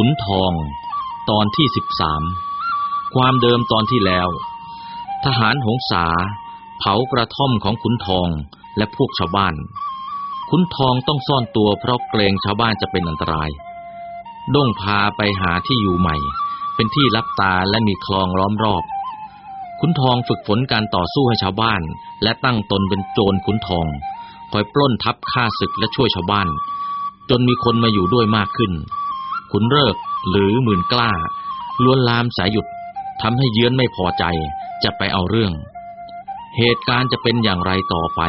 ขุนทอง ตอนที่สิบสามความเดิมตอนที่แล้ว ทหารหงสา เผากระท่อมของขุนทองและพวกชาวบ้าน ขุนทองต้องซ่อนตัวเพราะเกรงชาวบ้านจะเป็นอันตราย ด้งพาไปหาที่อยู่ใหม่ เป็นที่รับตาและมีคลองล้อมรอบ ขุนทองฝึกฝนการต่อสู้ให้ชาวบ้าน และตั้งตนเป็นโจรขุนทอง คอยปล้นทับฆ่าศึกและช่วยชาวบ้าน จนมีคนมาอยู่ด้วยมากขึ้น ขุนเริกหรือหมื่นกล้าล้วนลามสายหยุดทำให้เยื้อนไม่พอใจจะไปเอาเรื่อง เหตุการณ์จะเป็นอย่างไรต่อไป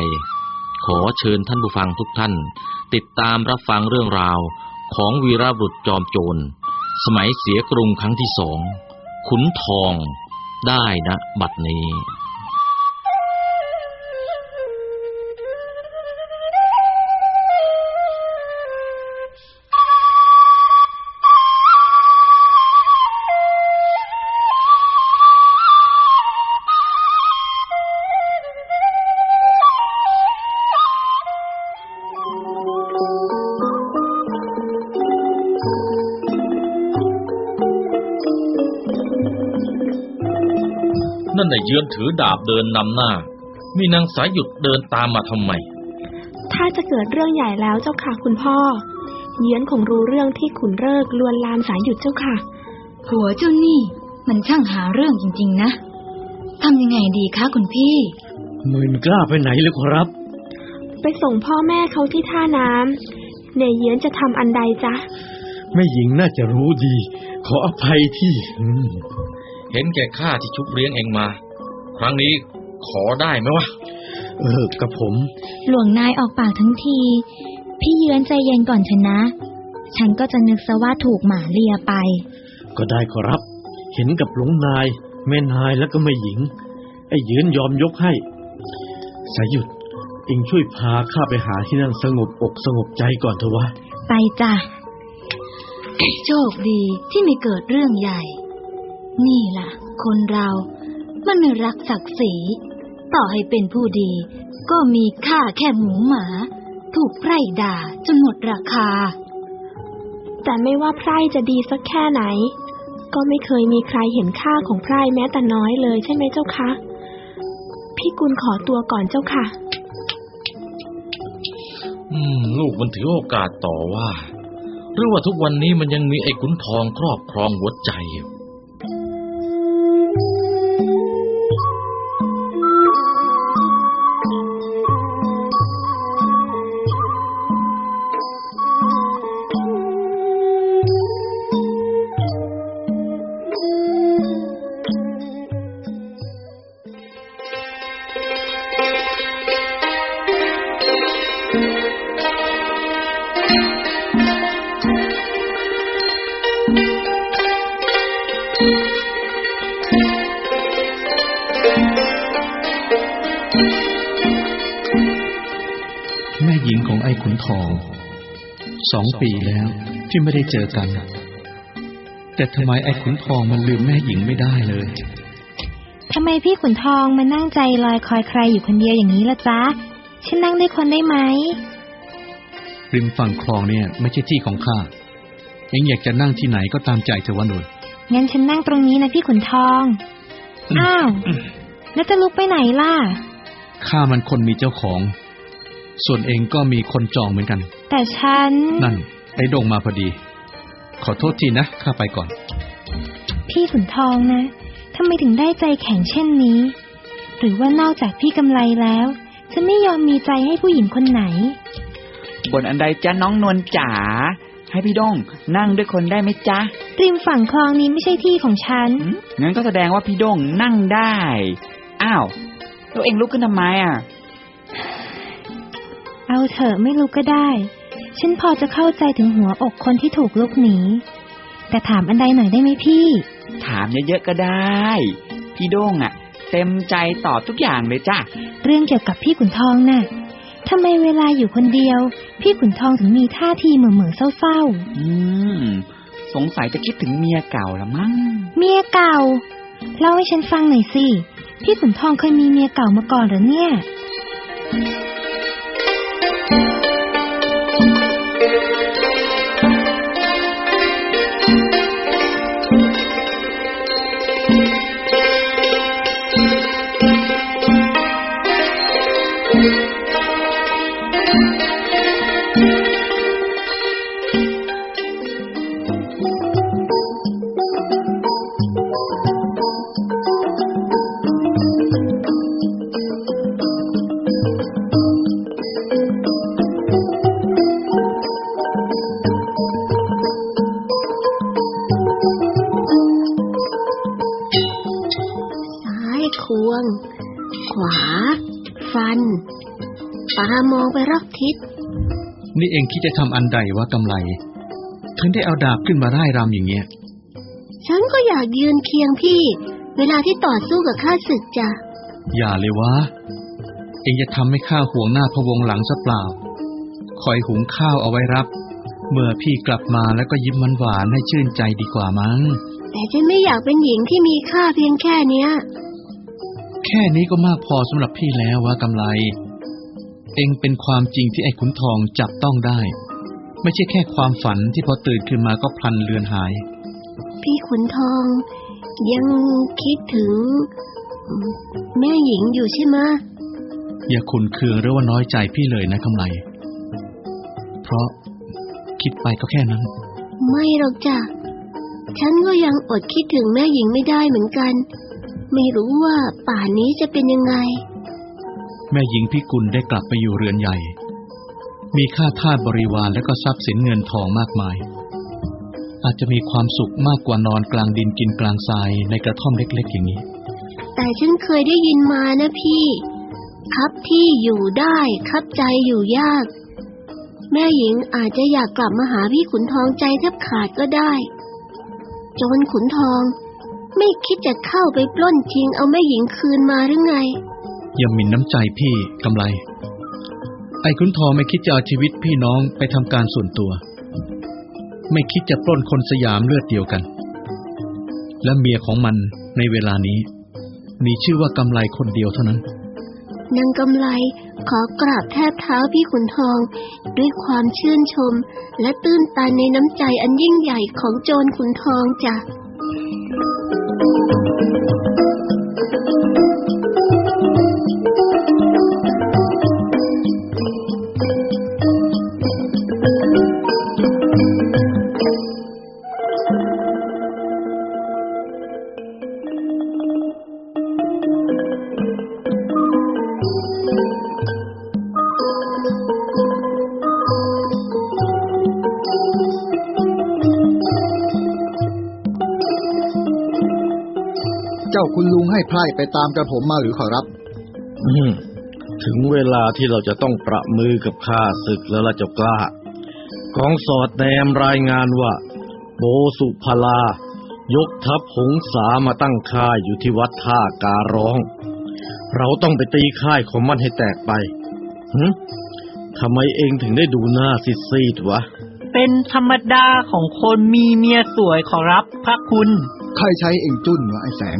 ขอเชิญท่านผู้ฟังทุกท่าน ติดตามรับฟังเรื่องราวของวีรบุรุษจอมโจร สมัยเสียกรุงครั้งที่สอง ขุนทองได้นะบัดนี้ นั่นน่ะเยือนถือดาบเดินนำหน้า มีนางสายหยุดเดินตามมาทำไม ถ้าจะเกิดเรื่องใหญ่แล้วเจ้าค่ะคุณพ่อ เยียนคงรู้เรื่องที่ขุนเลิกลวนลามสายหยุดเจ้าค่ะผัวเจ้านี่ มันช่างหาเรื่องจริง ๆ นะทำยังไงดีคะคุณพี่หมื่นกล้าไปไหนเลยครับ ไปส่งพ่อแม่เขาที่ท่าน้ำเนยเยียนจะทำอันใดจ๊ะแม่หญิงน่าจะรู้ดี ขออภัยที่อืม เห็นแก่ข้าที่ชุบเลี้ยงเองมา ครั้งนี้ขอได้ไหมวะ เออ กับผม หลวงนายออกปากทั้งที พี่เยือนใจเย็นก่อนเถอะนะ ฉันก็จะนึกซะว่าถูกหมาเลียไป ก็ได้ขอรับ เห็นกับหลวงนาย แม่นายแล้วก็แม่หญิง ไอ้ยืนยอมยกให้ สายหยุดเองช่วยพาข้าไปหาที่นั่งสงบอกสงบใจก่อนเถอะวะ ไปจ้ะ โชคดีที่ไม่เกิดเรื่องใหญ่ นี่ล่ะ คนเรา มันไม่รักศักดิ์ศรี ต่อให้เป็นผู้ดี ก็มีค่าแค่หมูหมา ถูกไพร่ด่าจนหมดราคา แต่ไม่ว่าไพร่จะดีสักแค่ไหน ก็ไม่เคยมีใครเห็นค่าของไพร่แม้แต่น้อยเลยใช่ไหมเจ้าคะ พี่กุลขอตัวก่อนเจ้าค่ะ อืม ลูกมันถือโอกาสต่อว่าหรือว่าทุกวันนี้มันยังมีไอ้ขุนทองครอบครองหัวใจอยู่ ของไอ้ขุนทอง สองปีแล้วที่ไม่ได้เจอกัน แต่ทำไมไอ้ขุนทองมันลืมแม่หญิงไม่ได้เลยทำไมพี่ขุนทองมานั่งใจลอยคอยใครอยู่คนเดียวอย่างนี้ละจ๊ะ ฉันนั่งด้วยคนได้ไหม ริมฝั่งคลองเนี่ยไม่ใช่ที่ของข้าเองอยากจะนั่งที่ไหนก็ตามใจเธอวะนนงั้นฉันนั่งตรงนี้นะพี่ขุนทอง อ้าว แล้วจะลุกไปไหนล่ะ ข้ามันคนมีเจ้าของ ส่วนเองก็มีคนจองเหมือนกัน แต่ฉัน นั่น ไอ้โด่งมาพอดี ขอโทษทีนะ ข้าไปก่อน พี่ขุนทองนะทำไมถึงได้ใจแข็งเช่นนี้ หรือว่านอกจากพี่กำไรแล้ว จะไม่ยอมมีใจให้ผู้หญิงคนไหน บนอันใดจ้าน้องนวลจ๋าให้พี่ด้งนั่งด้วยคนได้ไหมจ๊ะริมฝั่งคลองนี้ไม่ใช่ที่ของฉันหืมงั้นก็แสดงว่าพี่ด้งนั่งได้ อ้าว ตัวเองลุกขึ้นทำไมอะ เอาเถอะไม่รู้ก็ได้ ฉันพอจะเข้าใจถึงหัวอกคนที่ถูกลุกหนี แต่ถามอันใดหน่อยได้ไหมพี่ ถามเยอะๆก็ได้ พี่ด้งอะเต็มใจตอบทุกอย่างเลยจ้ะ เรื่องเกี่ยวกับพี่ขุนทองน่ะทำไมเวลาอยู่คนเดียว พี่ขุนทองถึงมีท่าทีเหม่อเม่อๆเศร้าอืม สงสัยจะคิดถึงเมียเก่าละมั้งๆเมียเก่า เล่าให้ฉันฟังหน่อยสิ พี่ขุนทองเคยมีเมียเก่ามาก่อนเหรอเนี่ย ง ขวา ฟัน ตามองไปรอบทิศ นี่เองคิดจะทำอันใดวะกำไร ถึงได้เอาดาบขึ้นมาไล่รำอย่างเงี้ย ฉันก็อยากยืนเคียงพี่ เวลาที่ต่อสู้กับข้าศึกจ้ะ อย่าเลยวะ เองจะทำให้ข้าห่วงหน้าพวงหลังซะเปล่า คอยหุงข้าวเอาไว้รับ เมื่อพี่กลับมาแล้วก็ยิ้มมันหวานให้ชื่นใจดีกว่ามั้งแต่ฉันไม่อยากเป็นหญิงที่มีค่าเพียงแค่เนี้ย แค่นี้ก็มากพอสำหรับพี่แล้ววะกำไร เองเป็นความจริงที่ไอ้ขุนทองจับต้องได้ ไม่ใช่แค่ความฝันที่พอตื่นขึ้นมาก็พลันเลือนหาย พี่ขุนทองยังคิดถึง แม่หญิงอยู่ใช่ไหมะอย่าขุนเคืองหรือว่าน้อยใจพี่เลยนะกำไร เพราะคิดไปก็แค่นั้น ไม่หรอกจ้ะฉันก็ยังอดคิดถึงแม่หญิงไม่ได้เหมือนกัน ไม่รู้ว่าป่านนี้จะเป็นยังไง แม่หญิงพิกุลได้กลับไปอยู่เรือนใหญ่ มีค่าทาสบริวารและก็ทรัพย์สินเงินทองมากมาย อาจจะมีความสุขมากกว่านอนกลางดินกินกลางทรายในกระท่อมเล็ก ๆ อย่างนี้ แต่ฉันเคยได้ยินมานะพี่ ครับที่อยู่ได้ครับใจอยู่ยาก แม่หญิงอาจจะอยากกลับมาหาพี่ขุนทองใจแทบขาดก็ได้โจรขุนทอง ไม่คิดจะเข้าไปปล้นชิงเอาแม่หญิงคืนมาหรือไง อย่าหมิ่นน้ำใจพี่กำไร ไอ้ขุนทองไม่คิดจะเอาชีวิตพี่น้องไปทำการส่วนตัว ไม่คิดจะปล้นคนสยามเลือดเดียวกัน และเมียของมันในเวลานี้ มีชื่อว่ากำไรคนเดียวเท่านั้นนางกำไลขอกราบแทบเท้าพี่ขุนทอง ด้วยความชื่นชม และตื้นตันในน้ำใจอันยิ่งใหญ่ของโจรขุนทองจ้ะ จ้าคุณลุงให้ไพร่ไปตามกระผมมาหรือขอรับ อืมถึงเวลาที่เราจะต้องประมือกับข้าศึกแล้วล่ะเจ้ากล้า ของสอดแนมรายงานว่า โบสุพลา ยกทัพหงสามาตั้งค่ายอยู่ที่วัดท่าการร้อง เราต้องไปตีค่ายของมันให้แตกไปหึทำไมเองถึงได้ดูหน้าซีดๆวะ เป็นธรรมดาของคนมีเมียสวยขอรับพระคุณ ใครใช้เองจุ้นวะไอ้แสง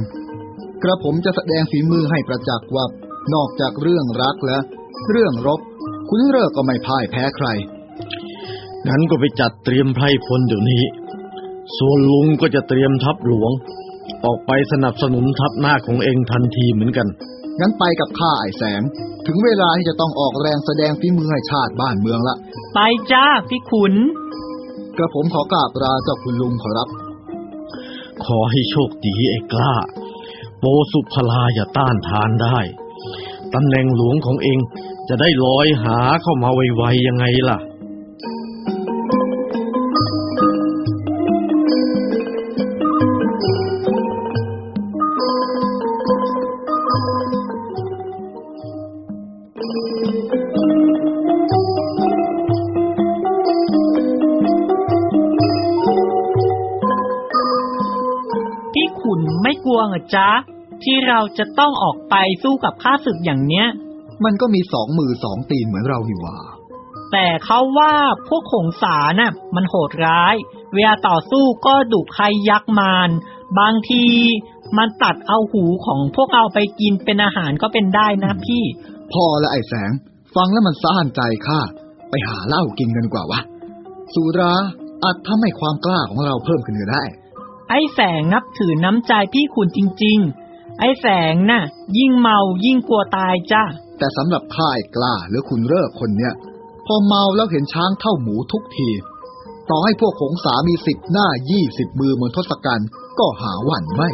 กระผมจะแสดงฝีมือให้ประจักษ์ว่านอกจากเรื่องรักแล้วเรื่องรบ คุณเลิกก็ไม่พ่ายแพ้ใครงั้นก็ไปจัดเตรียมไพร่พลเดี๋ยวนี้ ส่วนลุงก็จะเตรียมทัพหลวง ออกไปสนับสนุนทัพหน้าของเองทันทีเหมือนกันงั้นไปกับข้าไอ้แสง ถึงเวลาที่จะต้องออกแรงแสดงฝีมือให้ชาติบ้านเมืองละ ไปจ้าพี่ขุน กระผมขอกราบลาเจ้าคุณลุงขอรับ ขอให้โชคดีไอ้กล้า โปสุพลาอย่าต้านทานได้ตำแหน่งหลวงของเองจะได้ลอยหาเข้ามาไวๆยังไงล่ะ ไม่กลัวเหรอจ๊ะ ที่เราจะต้องออกไปสู้กับข้าศึกอย่างเนี้ย มันก็มีสองมือสองตีนเหมือนเรานี่หว่า แต่เขาว่าพวกขงสาน่ะมันโหดร้าย เวลาต่อสู้ก็ดุใครยักษ์มารบางทีมันตัดเอาหูของพวกเราไปกินเป็นอาหารก็เป็นได้นะพี่ พอละไอ้แสง ฟังแล้วมันซ่านใจข้าไปหาเหล้ากินกันกว่าวะสุราอาจทำให้ความกล้าของเราเพิ่มขึ้นก็ได้ ไอ้แสงนับถือน้ำใจพี่ขุนจริง ๆ ไอ้แสงน่ะ ยิ่งเมายิ่งกลัวตายจ้าแต่สำหรับข้าไอ้กล้าหรือคุณเลิกคนเนี้ยพอเมาแล้วเห็นช้างเท่าหมูทุกที ต่อให้พวกหงสามีสิบหน้ายี่สิบมือเหมือนทศกัณฐ์ก็หาหวั่นไม่